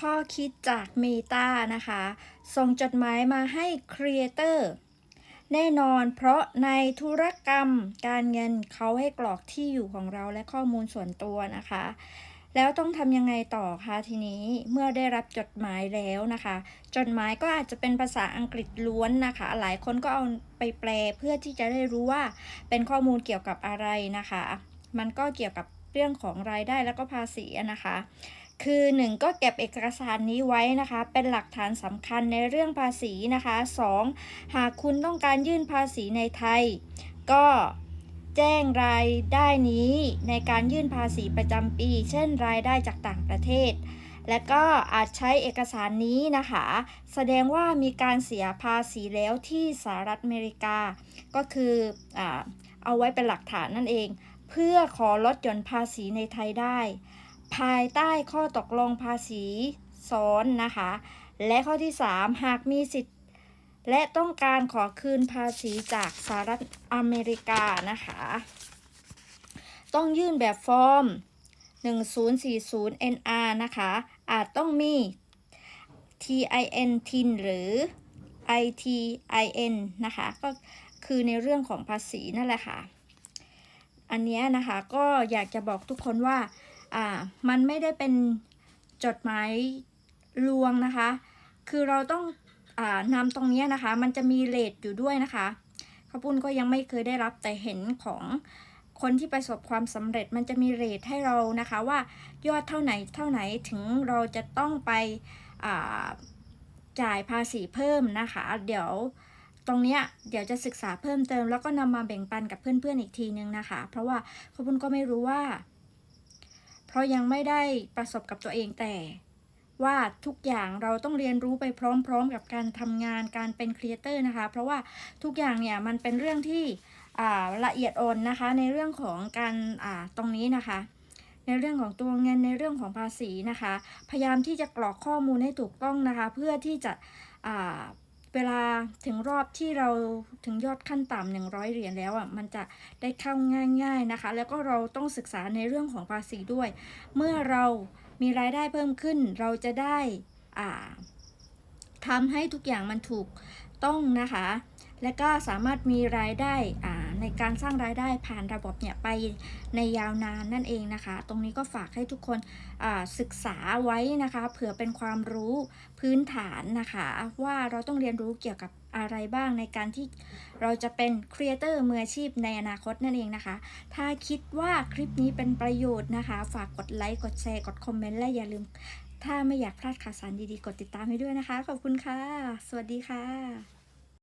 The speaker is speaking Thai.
ข้อคิดจากเมตานะคะ ส่งจดหมายมาให้ครีเอเตอร์แน่นอนเพราะในธุรกรรมการเงินเขาให้กรอกที่อยู่ของเราและข้อมูลส่วนตัวนะคะ แล้วต้องทำยังไงต่อคะทีนี้เมื่อได้รับจดหมายแล้วนะคะ จดหมายก็อาจจะเป็นภาษาอังกฤษล้วนนะคะ หลายคนก็เอาไปแปลเพื่อที่จะได้รู้ว่าเป็นข้อมูลเกี่ยวกับอะไรนะคะ มันก็เกี่ยวกับเรื่องของรายได้แล้วก็ภาษีนะคะ คือ 1 ก็เก็บเอกสารนี้ไว้นะคะ เป็นหลักฐานสำคัญในเรื่องภาษีนะคะ 2. หากคุณต้องการยื่นภาษีในไทย ก็แจ้งรายได้นี้ในการยื่นภาษีประจำปี เช่นรายได้จากต่างประเทศ และก็อาจใช้เอกสารนี้นะคะ แสดงว่ามีการเสียภาษีแล้วที่สหรัฐอเมริกา ก็คืออาเอาไว้เป็นหลักฐานนั่นเอง เพื่อขอลดหย่อนภาษีในไทยได้ ภายใต้ข้อตกลงภาษีซ้อนนะคะ และข้อที่ 3 หากมีสิทธิ์ และต้องการขอคืนภาษีจากสหรัฐอเมริกานะคะ ต้องยื่นแบบฟอร์ม 1040 NR นะคะ อาจต้องมี TIN TIN หรือ ITIN นะคะ ก็คือในเรื่องของภาษีนั่นแหละค่ะ อันนี้นะคะก็อยากจะบอกทุกคนว่า อ่ามันไม่ได้เป็นจดหมายลวงนะคะ คือเราต้องอ่านำตรงนี้นะคะ มันจะมีเลทอยู่ด้วยนะคะข้าปุ้นก็ยังไม่เคยได้รับแต่เห็นของคนที่ประสบความสำเร็จมันจะมีเรทให้เรานะคะว่ายอดเท่าไหนเท่าไหนถึงเราจะต้องไปจ่ายภาษีเพิ่มนะคะ เดี๋ยวตรงเนี้ยเดี๋ยวจะศึกษาเพิ่มเติม แล้วก็นำมาแบ่งปันกับเพื่อนๆอีกทีนึงนะคะ เพราะว่าข้าวปุ้นก็ไม่รู้ว่า ราะยังไม่ได้ประสบกับตัวเองแต่ ว่าทุกอย่างเราต้องเรียนรู้ไปพร้อม ๆ กับการทำงานการเป็นครีเอเตอร์นะคะ เพราะว่าทุกอย่างเนี่ยมันเป็นเรื่องที่ละเอียดอ่อนนะคะ ในเรื่องของการตรงนี้นะคะ ในเรื่องของตัวเงินในเรื่องของภาษีนะคะ พยายามที่จะกรอกข้อมูลให้ถูกต้องนะคะ เพื่อที่จะ เวลาถึงรอบที่เราถึงยอดขั้นต่ำหนึ่งร้อยเหรียญแล้วอะมันจะได้เข้าง่าย ๆนะคะ แล้วก็เราต้องศึกษาในเรื่องของภาษีด้วย เมื่อเรามีรายได้เพิ่มขึ้น เราจะได้อ่าทำให้ทุกอย่างมันถูกต้องนะคะ และก็สามารถมีรายได้อ่า ในการสร้างรายได้ผ่านระบบเนี่ยไปในยาวนานนั่นเองนะคะ ตรงนี้ก็ฝากให้ทุกคนศึกษาไว้นะคะ เผื่อเป็นความรู้พื้นฐานนะคะ ว่าเราต้องเรียนรู้เกี่ยวกับอะไรบ้างในการที่เราจะเป็นครีเอเตอร์มืออาชีพในอนาคตนั่นเองนะคะ ถ้าคิดว่าคลิปนี้เป็นประโยชน์นะคะ ฝากกดไลค์ กดแชร์ กดคอมเมนต์ และอย่าลืม ถ้าไม่อยากพลาดข่าวสารดีๆ กดติดตามให้ด้วยนะคะ ขอบคุณค่ะ สวัสดีค่ะ